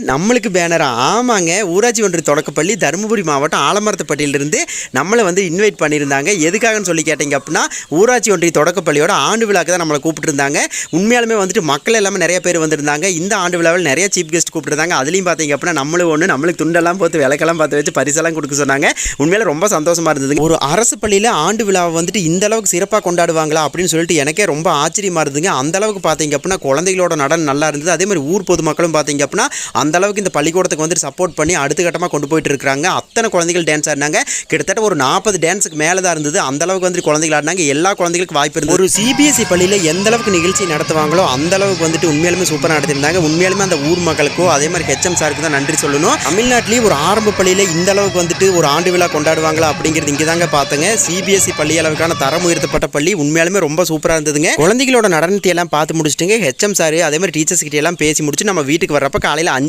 நம்மளுக்கு பேனரா? ஆமாங்க. ஊராட்சி ஒன்றிய தொடக்கப்பள்ளி தருமபுரி மாவட்டம் ஆலமரத்துப்பட்டியிலிருந்து நம்மளை வந்து இன்வைட் பண்ணியிருந்தாங்க. எதுக்காகன்னு சொல்லி கேட்டிங்க அப்படின்னா ஊராட்சி ஒன்றிய தொடக்கப்பள்ளியோட ஆண்டு விழாக்கு தான் நம்மளை கூப்பிட்டுருந்தாங்க. உண்மையாலுமே வந்துட்டு மக்கள் எல்லாமே நிறைய பேர் வந்திருந்தாங்க. இந்த ஆண்டு விழாவில் நிறைய சீஃப் கெஸ்ட் கூப்பிட்டுருந்தாங்க. அதுலேயும் பார்த்தீங்க அப்படின்னா நம்மளும் ஒன்று நம்மளுக்கு துண்டெல்லாம் போத்து விளக்கெல்லாம் பார்த்து வச்சு பரிசெல்லாம் கொடுக்க சொன்னாங்க. உண்மையில ரொம்ப சந்தோஷமாக இருந்தது ஒரு அரசு பள்ளியில் ஆண்டு விழாவை வந்துட்டு இந்த அளவுக்கு சிறப்பாக கொண்டாடுவாங்களா அப்படின்னு சொல்லிட்டு எனக்கே ரொம்ப ஆச்சரியமா இருந்ததுங்க. அந்த அளவுக்கு பார்த்தீங்க அப்படின்னா குழந்தைகளோட நடனம் நல்லா இருந்தது. அதே மாதிரி ஊர் பொதுமக்களும் பார்த்தீங்க அப்படின்னா அந்த அளவுக்கு இந்த பள்ளிக்கூடத்துக்கு வந்துட்டு சப்போர்ட் பண்ணி அடுத்த கட்டமாக கொண்டு போயிட்டு இருக்காங்க அத்தனை குழந்தைகள் டான்ஸ் ஆடினாங்க. கிட்டத்தட்ட ஒரு நாற்பது டான்ஸுக்கு மேலே தான் இருந்தது. அந்த அளவுக்கு வந்துட்டு குழந்தைகள் ஆடினாங்க. எல்லா குழந்தைகளுக்கும் வாய்ப்பு இருந்தது. ஒரு சிபிஎஸ்சி பள்ளியில் எந்த அளவுக்கு நிகழ்ச்சி நடத்துவாங்களோ அந்த அளவுக்கு வந்துட்டு உண்மையாலுமே சூப்பராக நடத்திருந்தாங்க உண்மையிலுமே அந்த ஊர் மக்களுக்கோ அதே மாதிரி ஹெச்எம் சாருக்கு தான் நன்றி சொல்லணும். தமிழ்நாட்டிலேயே ஒரு ஆரம்ப பள்ளியில் இந்த அளவுக்கு வந்துட்டு ஒரு ஆண்டு விழா கொண்டாடுவாங்களா அப்படிங்கிறது இங்கே தாங்க பார்த்தங்க சிபிஎஸ்சி பள்ளி அளவுக்கான தரம் உயர்த்தப்பட்ட பள்ளி உண்மையாலுமே ரொம்ப சூப்பராக இருந்ததுங்க. குழந்தைகளோட நடனத்தை எல்லாம் பார்த்து முடிச்சுட்டுங்க. ஹெச்எம் சார் அதே மாதிரி டீச்சர்ஸ் கிட்ட எல்லாம் பேசி முடிச்சு நம்ம வீட்டுக்கு வர்றப்ப காலையில் அஞ்சு